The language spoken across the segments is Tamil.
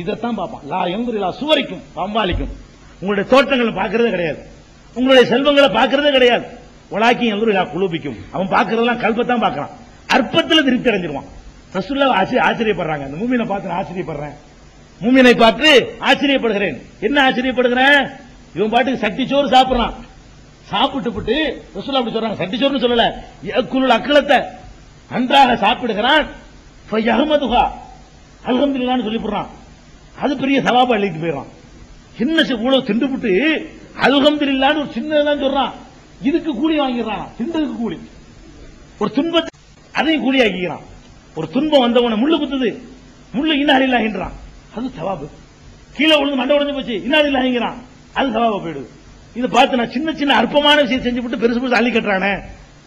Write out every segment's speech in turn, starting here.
இதைத்தான் பார்ப்பான். லா எங்குரிலா சுவரிக்கும் பம்பாலிக்கும் உங்களுடைய தோட்டங்களை பார்க்கறதே கிடையாது. உங்களுடைய செல்வங்களை பார்க்கறதே கிடையாது. உலாக்கி எங்குரிலா குழுபிக்கும் அவன் பார்க்கறதெல்லாம் கல்பத்தான் பார்க்கறான். அற்பத்தில் திருப்தி அடைஞ்சிருவான். ரசூல்லா ஆச்சரிய ஆச்சரியப்படுறாங்க. அந்த மூமினை பார்த்து நான் ஆச்சரியப்படுறேன். மூமினை பார்த்து ஆச்சரியப்படுகிறேன். என்ன ஆச்சரியப்படுகிறேன் இவன் பாட்டுக்கு சட்டி சோறு சாப்பிடுறான். சாப்பிட்டு விட்டு ரசூல்லா அப்படி சொல்றாங்க. சட்டி சோறுன்னு சொல்லல. குழுல் அக்களத்தை நன்றாக சாப்பிடுகிறான். ஃபயஹ்மதுஹா. அல்ஹம்துலில்லாஹ்னு சொல்லி போடுறான் அது பெரிய சவாபா எழுதிட்டு போயிடறான். சின்ன சி- விட்டு திண்டுபிட்டு அல்ஹம்துலில்லாஹ்னு ஒரு சின்னதான் சொல்றான். இதுக்கு கூலி வாங்கிடுறான். திண்டதுக்கு கூலி. ஒரு துன்பத்தை அதையும் கூலி ஆக்கிக்கிறான் ஒரு துன்பம் வந்தவன முள்ளு குத்துது. முள்ளு இன்னார் இல்லாகின்றான் அது சவாபு. கீழே விழுந்து மண்டை உடஞ்சு போச்சு. இன்னார் இல்லாகிங்கிறான் அது சவாபா போயிடுது. இதை பார்த்து நான் சின்ன சின்ன அற்பமான விஷயம் செஞ்சு விட்டு பெருசு பெருசு அள்ளி கட்டுறானே.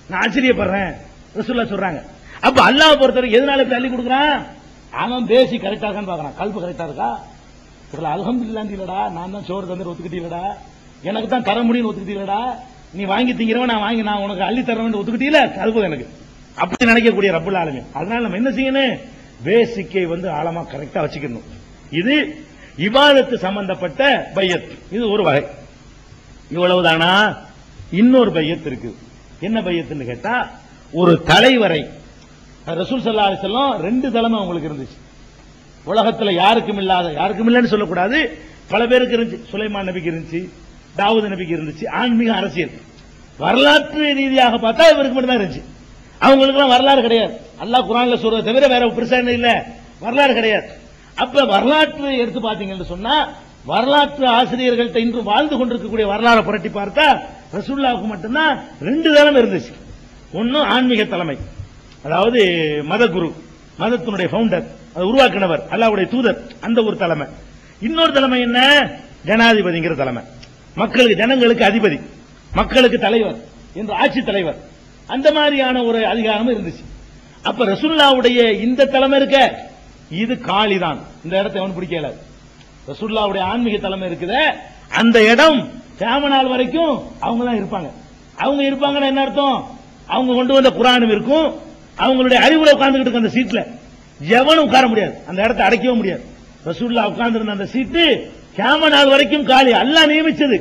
நான் ஆச்சரியப்படுறேன். ரசூல்லா சொல்றாங்க. அப்ப அல்லாஹ் பொறுத்தவரை எதனால இப்படி அள்ளி கொடுக்குறான்? அவன் பேசி கரெக்டா இருக்கான்னு பாக்குறான் கல்பு கரெக்டா இருக்கா? இதுல அலகம் இல்லடா நான் தான் சோறு தந்து ஒத்துக்கிட்டீங்களடா. எனக்கு தான் தர முடியும்னு ஒத்துக்கிட்டீங்களடா. நீ வாங்கி திங்கிறவன் நான் வாங்கி நான் உனக்கு அள்ளி தரணும்னு ஒத்துக்கிட்டீல கல்பு எனக்கு. அப்படி நினைக்கக்கூடிய ரப்புல் ஆளுமே அதனால நம்ம என்ன செய்யணும்? பேசிக்கை வந்து ஆழமா கரெக்டா வச்சுக்கணும். இது இபாதத்து சம்பந்தப்பட்ட பையத். இது ஒரு வகை. இவ்வளவுதானா? இன்னொரு பையத் இருக்கு. என்ன பையத்துன்னு கேட்டா ஒரு தலைவரை ரசூல் சல்லா அலிசல்லாம் ரெண்டு தலைமை அவங்களுக்கு இருந்துச்சு. உலகத்தில் யாருக்கும் இல்லாத யாருக்கும் இல்லைன்னு சொல்லக்கூடாது. பல பேருக்கு இருந்துச்சு. சுலைமான் நபிக்கு இருந்துச்சு தாவூத் நபிக்கு இருந்துச்சு ஆன்மீக அரசியல். வரலாற்று ரீதியாக பார்த்தா இவருக்கு மட்டும் தான் இருந்துச்சு. அவங்களுக்குலாம் வரலாறு கிடையாது. அல்லாஹ் குரான்ல சொல்றதை தவிர வேற பெருசா என்ன இல்ல? வரலாறு கிடையாது. அப்ப வரலாற்று எடுத்து பாத்தீங்கன்னு சொன்னா வரலாற்று ஆசிரியர்கள்ட்ட இன்று வாழ்ந்து கொண்டிருக்கக்கூடிய வரலாறை புரட்டி பார்த்தா ரசூல்லாவுக்கு மட்டும்தான் ரெண்டு தலைமை இருந்துச்சு. ஒன்னும் ஆன்மீக தலைமை. அதாவது மத குரு மதத்தினுடைய ஃபவுண்டர் அதை உருவாக்கினவர் அல்லாவுடைய தூதர் அந்த ஒரு தலைமை. இன்னொரு தலைமை என்ன? ஜனாதிபதிங்கிற தலைமை. மக்களுக்கு ஜனங்களுக்கு அதிபதி மக்களுக்கு தலைவர் என்று ஆட்சி தலைவர். அந்த மாதிரியான ஒரு அதிகாரமும் இருந்துச்சு. அப்ப ரசுல்லாவுடைய இந்த தலைமை இருக்க? இது காளிதான் இந்த இடத்தை அவன் பிடிக்கல. ரசுல்லாவுடைய ஆன்மீக தலைமை இருக்குத. அந்த இடம் கேமநாள் வரைக்கும் அவங்க தான் இருப்பாங்க. அவங்க இருப்பாங்கன்னா என்ன அர்த்தம்? அவங்க கொண்டு வந்த குரானும் இருக்கும். அவங்களுடைய அறிவுல உட்கார்ந்துகிட்டு இருக்க அந்த சீட்ல. எவனும் உட்கார முடியாது. அந்த இடத்தை அடைக்கவே முடியாது. ரசூல்லா உட்கார்ந்திருந்த அந்த சீட்டு கேம நாள் வரைக்கும் காலி. அல்லாஹ் நியமிச்சது.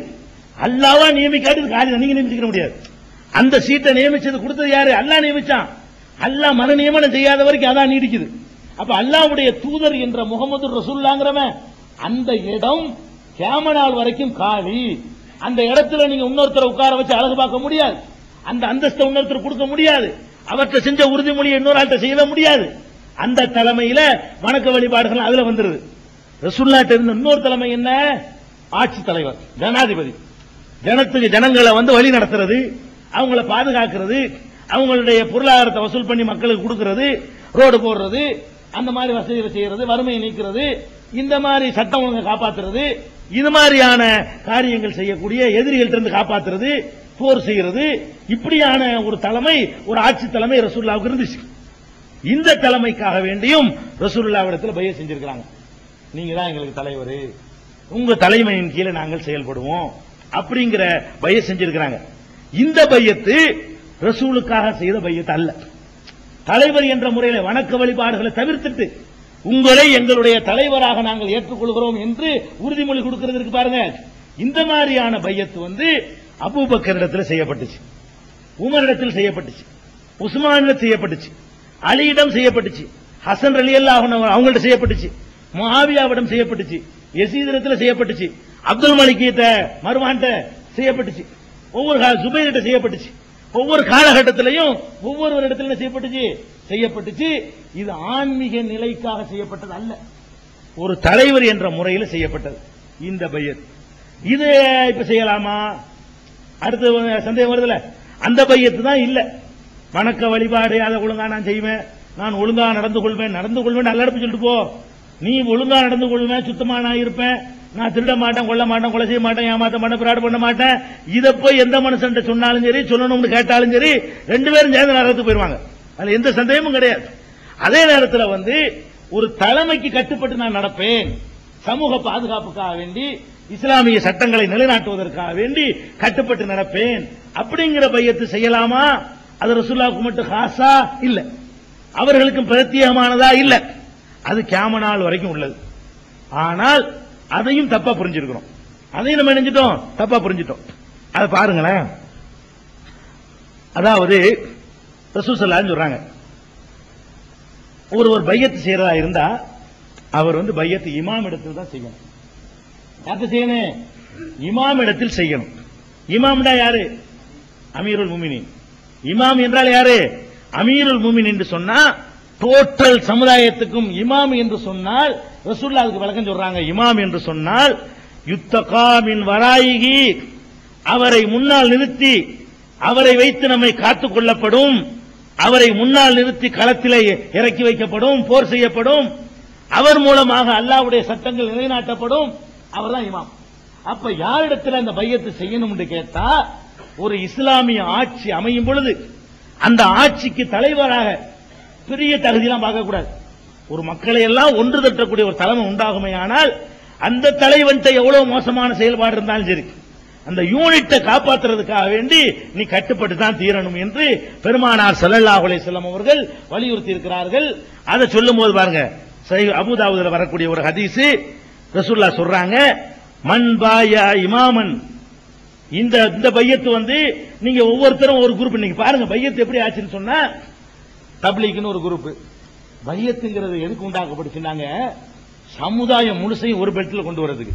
அல்லாவா நியமிக்காட்டி இது காலி நீங்க நியமிச்சுக்க முடியாது. அந்த சீட்டை நியமிச்சது கொடுத்தது யாரு? அல்லாஹ் நியமிச்சான். அல்லா மன நியமனம் செய்யாத வரைக்கும் அதான் நீடிக்குது. அப்ப அல்லாஹ்வுடைய தூதர் என்ற முகமது ரசூல்லாங்கிறவன் அந்த இடம் கேம நாள் வரைக்கும் காலி. அந்த இடத்துல நீங்க இன்னொருத்தரை உட்கார வச்சு அழகு பார்க்க முடியாது. அந்த அந்தஸ்தை இன்னொருத்தர் கொடுக்க முடியாது. அவர்கிட்ட செஞ்ச உறுதிமொழியை இன்னொரு ஆள்கிட்ட செய்ய முடியாது. அந்த தலைமையில வணக்க வழிபாடுகள் அதுல வந்துருது. ரசுல்லாட்ட இருந்த இன்னொரு தலைமை என்ன? ஆட்சி தலைவர் ஜனாதிபதி. ஜனத்துக்கு ஜனங்களை வந்து வழி நடத்துறது அவங்கள பாதுகாக்கிறது அவங்களுடைய பொருளாதாரத்தை வசூல் பண்ணி மக்களுக்கு கொடுக்கறது ரோடு போடுறது அந்த மாதிரி வசதிகளை செய்யறது வறுமையை நீக்கிறது இந்த மாதிரி சட்டம் ஒழுங்கை காப்பாத்துறது இது மாதிரியான காரியங்கள் செய்யக்கூடிய எதிரிகள் இருந்து காப்பாத்துறது போர் செய்யறது இப்படியான ஒரு தலைமை ஒரு ஆட்சி தலைமை ரசூல்லாவுக்கு இருந்துச்சு. இந்த தலைமைக்காக வேண்டியும் ரசூல்லாவிடத்தில் பய செஞ்சிருக்கிறாங்க. நீங்க தான் எங்களுக்கு தலைவர். உங்க தலைமையின் கீழே நாங்கள் செயல்படுவோம். அப்படிங்கிற பய செஞ்சிருக்கிறாங்க. இந்த பையத்து ரசூலுக்காக செய்த பையத்து அல்ல. தலைவர் என்ற முறையில் வணக்க வழிபாடுகளை தவிர்த்துட்டு உங்களை எங்களுடைய தலைவராக நாங்கள் ஏற்றுக்கொள்கிறோம் என்று உறுதிமொழி கொடுக்கிறது பாருங்க. இந்த மாதிரியான பையத்து வந்து அபூபக்கரிடத்தில் செய்யப்பட்டுச்சு. உமரிடத்தில் செய்யப்பட்டுச்சு. உஸ்மானிடம் செய்யப்பட்டுச்சு. அலியிடம் செய்யப்பட்டுச்சு. ஹசன் அலி அல்லாஹ் அவங்கள்ட்ட செய்யப்பட்டுச்சு. மாவியாவிடம் செய்யப்பட்டுச்சு. எசீதரத்தில் செய்யப்பட்டுச்சு. அப்துல் மலிக்கிட்ட மருவான்ட்ட செய்யப்பட்டுச்சு. ஒவ்வொரு கா- சுபைர்கிட்ட செய்யப்பட்டுச்சு. ஒவ்வொரு காலகட்டத்திலையும் ஒவ்வொரு இடத்துல செய்யப்பட்டுச்சு? செய்யப்பட்டுச்சு. இது ஆன்மீக நிலைக்காக செய்யப்பட்டது அல்ல. ஒரு தலைவர் என்ற முறையில் செய்யப்பட்டது. இந்த பையத் இது இப்ப செய்யலாமா? அடுத்து சந்தேகம் வருதுல அந்த பையத்து தான் இல்ல. வணக்க வழிபாடு அதை ஒழுங்கா நான் செய்வேன். நான் ஒழுங்கா நடந்து கொள்வேன். நடந்து கொள்வேன் நல்ல இடப்பு சொல்லிட்டு போ. நீ ஒழுங்கா நடந்து கொள்வேன் சுத்தமா நான் இருப்பேன். நான் திருட மாட்டேன் கொல்ல மாட்டேன் கொலை செய்ய மாட்டேன் ஏமாத்த மாட்டேன் பிராடு பண்ண மாட்டேன். இதை போய் எந்த மனுஷன் சொன்னாலும் சரி சொல்லணும்னு கேட்டாலும் சரி ரெண்டு பேரும் சேர்ந்து நரகத்துக்கு போயிருவாங்க. அதுல எந்த சந்தேகமும் கிடையாது. அதே நேரத்தில் வந்து ஒரு தலைமைக்கு கட்டுப்பட்டு நான் நடப்பேன். சமூக பாதுகாப்புக்காக வேண்டி இஸ்லாமிய சட்டங்களை நிலைநாட்டுவதற்காக வேண்டி கட்டுப்பட்டு நடப்பேன். அப்படிங்கிற பையத்து செய்யலாமா? அது ரசுல்லாவுக்கு மட்டும் காசா இல்ல. அவர்களுக்கும் பிரத்யேகமானதா இல்ல. அது கேமனால் நாள் வரைக்கும் உள்ளது. ஆனால் அதையும் தப்பா புரிஞ்சிருக்கிறோம். அதையும் நம்ம நினைஞ்சிட்டோம். தப்பா புரிஞ்சிட்டோம். அதை பாருங்களேன். அதாவது ரசூசல்லான்னு சொல்றாங்க. ஒருவர் பையத்து செய்யறதா இருந்தா அவர் வந்து பையத்து இமாம் இடத்தில் தான் செய்யணும் யார்கிட்ட செய்யணும்? இமாம் இடத்தில் செய்யணும். இமாம்டா யாரு? அமீருல் முமினின். இமாம் என்றால் யாரு? அமீருல் முமின் என்று சொன்னா டோட்டல் சமுதாயத்துக்கும் இமாம் என்று சொன்னால் ரசூல்லா அதுக்கு விளக்கம் சொல்றாங்க. இமாம் என்று சொன்னால் யுத்தகாமின் வராயிகி அவரை முன்னால் நிறுத்தி அவரை வைத்து நம்மை காத்துக் கொள்ளப்படும் அவரை முன்னால் நிறுத்தி களத்திலே இறக்கி வைக்கப்படும் போர் செய்யப்படும் அவர் மூலமாக அல்லாஹ்வுடைய சட்டங்கள் நிலைநாட்டப்படும் அவர் தான் இமாம். அப்ப யாரிடத்தில் அந்த பையத்தை செய்யணும் என்று கேட்டா ஒரு இஸ்லாமிய ஆட்சி அமையும் பொழுது அந்த ஆட்சிக்கு தலைவராக பெரிய தகுதியெல்லாம் பார்க்கக்கூடாது. ஒரு மக்களை எல்லாம் ஒன்று தட்டக்கூடிய ஒரு தலைமை உண்டாகுமே ஆனால் அந்த தலைவன்ட்ட எவ்வளவு மோசமான செயல்பாடு இருந்தாலும் சரி அந்த யூனிட்டை காப்பாற்றுறதுக்காக வேண்டி நீ கட்டுப்பட்டு தான் தீரணும் என்று பெருமானார் ஸல்லல்லாஹு செல்லம் அவர்கள் வலியுறுத்தி இருக்கிறார்கள் அதை சொல்லும்போது பாருங்க சஹீஹ் வரக்கூடிய ஒரு ஹதீஸ் ரசூல்லா சொல்றாங்க மண் பாயா இமாமன். இந்த இந்த பையத்து வந்து நீங்க ஒவ்வொருத்தரும் ஒரு குரூப் இன்னைக்கு பாருங்க பையத்து எப்படி ஆச்சுன்னு சொன்னா தப்லீக்னு ஒரு குரூப் பையத்துங்கிறது எதுக்கு உண்டாக்கப்பட்டுச்சுன்னாங்க சமுதாயம் முழுசையும் ஒரு பெட்டில் கொண்டு வரதுக்கு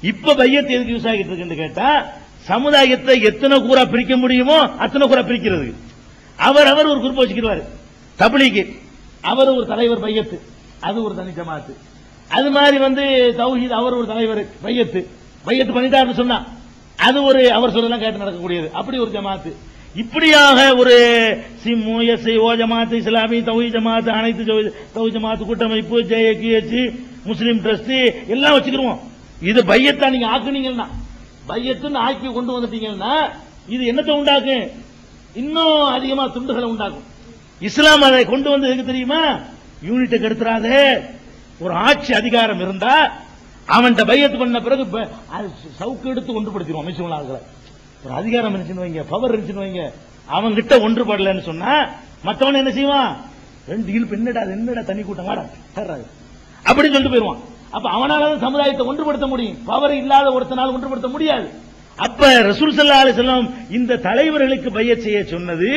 இப்ப பையத்து எதுக்கு யூஸ் ஆகிட்டு இருக்குன்னு கேட்டா சமுதாயத்தை எத்தனை கூறா பிரிக்க முடியுமோ அத்தனை கூறா பிரிக்கிறது. அவர் அவர் ஒரு குரூப் வச்சுக்கிறாரு தப்லீக். அவர் ஒரு தலைவர் பையத்து. அது ஒரு தனி ஜமாத்து. அது மாதிரி வந்து தௌஹீத் அவர் ஒரு தலைவர் பையத்து பையத்து பண்ணிட்டாருன்னு சொன்னா அது ஒரு அவர் சொல்லலாம் கேட்டு நடக்கக்கூடியது. அப்படி ஒரு ஜமாத்து. இப்படியாக ஒரு சிம்மு எஸ்ஐ ஓ ஜமாத்து இஸ்லாமி தௌஹி ஜமாத்து அனைத்து தௌஹி ஜமாத்து கூட்டமைப்பு ஜேஏகிஎச் முஸ்லீம் ட்ரஸ்ட் எல்லாம் வச்சுக்கிருவோம். இது பையத்தா நீங்க ஆக்குனீங்கன்னா பையத்துன்னு ஆக்கி கொண்டு வந்துட்டீங்கன்னா இது என்னத்தை உண்டாக்கும்? இன்னும் அதிகமா துண்டுகளை உண்டாக்கும். இஸ்லாம் அதை கொண்டு வந்து எதுக்கு தெரியுமா? யூனிட்டை கெடுத்துறாதே ஒரு ஆட்சி அதிகாரம் இருந்தா அவன்கிட்ட பையத்து பண்ண பிறகு அது சவுக்கு எடுத்து ஒன்றுபடுத்திடுவோம் அமைச்சர் ஆளுகளை ஒரு அதிகாரம் இருந்துச்சுன்னு வைங்க பவர் இருந்துச்சுன்னு வைங்க. அவன் கிட்ட ஒன்றுபடலன்னு சொன்னா மத்தவன் என்ன செய்வான்? ரெண்டு இழுப்பு என்னடா என்னடா தனி கூட்டம்? வாடா சேர்றாது அப்படின்னு சொல்லிட்டு போயிருவான் அப்ப அவனால தான் சமுதாயத்தை ஒன்றுபடுத்த முடியும். பவர் இல்லாத ஒருத்தனால் ஒன்றுபடுத்த முடியாது. அப்ப ரசூல் சல்லா அலி செல்லம் இந்த தலைவர்களுக்கு பைய செய்ய சொன்னது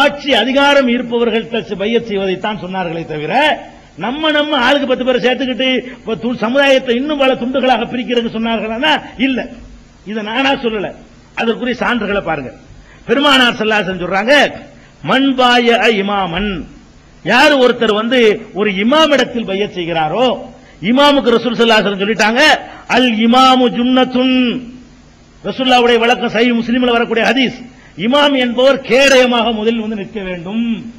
ஆட்சி அதிகாரம் இருப்பவர்கள்ட்ட பைய செய்வதைத்தான் சொன்னார்களே தவிர நம்ம நம்ம ஆளுக்கு பத்து பேரை சேர்த்துக்கிட்டு து- சமுதாயத்தை இன்னும் பல துண்டுகளாக பிரிக்கிறதுக்கு சொன்னார்களா இல்ல. இதை நானா சொல்லல. அதற்குரிய சான்றுகளை பாருங்க. பெருமானார் ஸல்லல்லாஹு சொல்றாங்க மண்பாய இமாமன். யார் ஒருத்தர் வந்து ஒரு இமாமிடத்தில் பைய செய்கிறாரோ இமாமுக்கு ரசூல் சல்லாசன் சொல்லிட்டாங்க அல் இமாமு ஜுன்னத்துன். ரசூல்லாவுடைய வழக்கம் சை முஸ்லிம்ல வரக்கூடிய ஹதீஸ். இமாம் என்பவர் கேடயமாக முதலில் வந்து நிற்க வேண்டும்.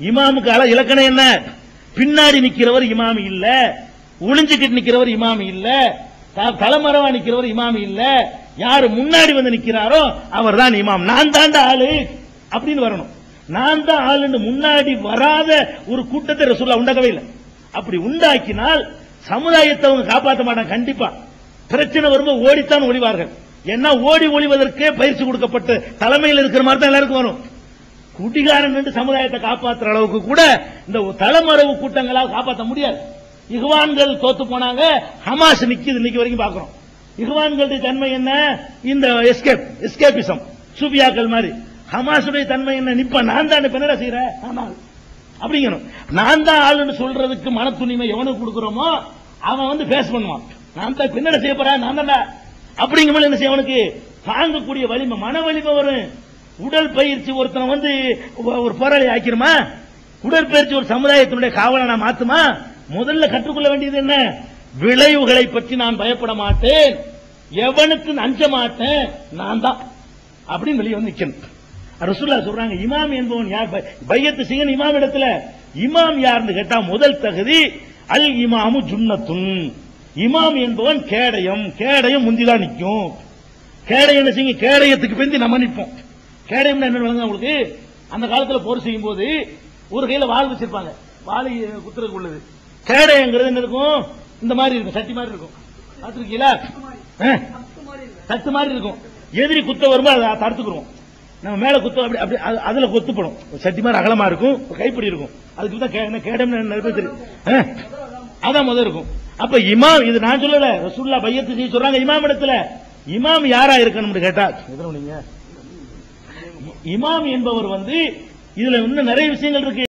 இமாமுக்கு அல இலக்கணம் என்ன? பின்னாடி நிக்கிறவர் இமாமி இல்ல. ஒளிஞ்சுக்கிட்டு நிக்கிறவர் இமாமி இல்ல. த- தலைமறைவா நிக்கிறவர் இமாமி இல்ல. யாரு முன்னாடி வந்து நிக்கிறாரோ அவர் தான் இமாம். நான் தான் ஆளு அப்படின்னு வரணும். நான் தான் ஆளுன்னு முன்னாடி வராத ஒரு கூட்டத்தை ரசூல்லா உண்டாக்கவே இல்லை. அப்படி உண்டாக்கினால் சமுதாயத்தை அவங்க காப்பாற்ற மாட்டாங்க. கண்டிப்பா. பிரச்சனை வரும்போது ஓடித்தான் ஒளிவார்கள். ஏன்னா ஓடி ஒளிவதற்கே பயிற்சி கொடுக்கப்பட்டு தலைமையில் இருக்கிற மாதிரி தான் எல்லாருக்கும் வரும். குட்டிகாரன் என்று சமுதாயத்தை காப்பாற்றுற அளவுக்கு கூட இந்த தலைமறைவு கூட்டங்களால் காப்பாற்ற முடியாது. இகுவான்கள் தோத்து போனாங்க ஹமாஸ் நிக்கிது இன்னைக்கு வரைக்கும் பாக்குறோம் இகுவான்களுடைய தன்மை என்ன? இந்த எஸ்கேப் எஸ்கேபிசம் சூபியாக்கள் மாதிரி. ஹமாசுடைய தன்மை என்ன? நிப்ப நான் தான் இப்ப என்னடா செய்யற ஆனால் அப்படிங்கணும். நான் தான் ஆளுன்னு சொல்றதுக்கு மன துணிமை எவனுக்கு கொடுக்குறோமோ அவன் வந்து பேஸ் பண்ணுவான். நான் தான் பின்னட செய்ய போறேன் நான் தான் அப்படிங்கும்போது என்ன செய்ய அவனுக்கு தாங்கக்கூடிய வலிமை மன வலிமை வரும். உடல் பயிற்சி ஒருத்தனை வந்து ஒரு போராளி ஆக்கிருமா உடற்பயிற்சி ஒரு சமுதாயத்தினுடைய காவலனா மாத்துமா? முதல்ல கற்றுக்கொள்ள வேண்டியது என்ன? விளைவுகளை பற்றி நான் பயப்பட மாட்டேன். எவனுக்கு அஞ்ச மாட்டேன்? நான் தான். அப்படின்னு வெளியே வந்து நிக்கணும். ரசூல்லா சொல்றாங்க இமாம் என்பவன் யார்? பையத்து செய்யணும் இமாம் இடத்துல. இமாம் யாருன்னு கேட்டா முதல் தகுதி அல் இமாமு ஜுன்னத்துன். இமாம் என்பவன் கேடயம். கேடயம் முந்திதான் நிற்கும். கேடயம் என்ன செய்யும்? கேடயத்துக்கு பிந்தி நம்ம நிற்போம். கேடயம்னா என்ன விளங்குது உங்களுக்கு? அந்த காலத்துல போர் செய்யும் போது ஒரு கையில வாழ் வச்சிருப்பாங்க. வாழை குத்துறதுக்கு உள்ளது. கேடயங்கிறது என்ன இருக்கும்? இந்த மாதிரி இருக்கும். சட்டி மாதிரி இருக்கும். பார்த்துருக்கீங்களா? ஆ? மாதிரி இருக்கும். எதிரி குத்த வரும்போது அதை தடுத்துக்கிறோம் நம்ம மேல குத்த அப்படி அப்படி அது- அதுல கொத்துப்படும். ஒரு சட்டி மாதிரி அகலமா இருக்கும். ஒரு கைப்பிடி இருக்கும். அதுக்கு தான் கேடம் என்ன தெரியும். ஆ? அதான் முதல் இருக்கும். அப்ப இமாம் இது நான் சொல்லல. ரசூல்லா பையத்து செய்ய சொல்றாங்க இமாம் இடத்துல. இமாம் யாரா இருக்கணும்னு கேட்டா எதுல நீங்க. இமாம் என்பவர் வந்து இதுல இன்னும் நிறைய விஷயங்கள் இருக்கு.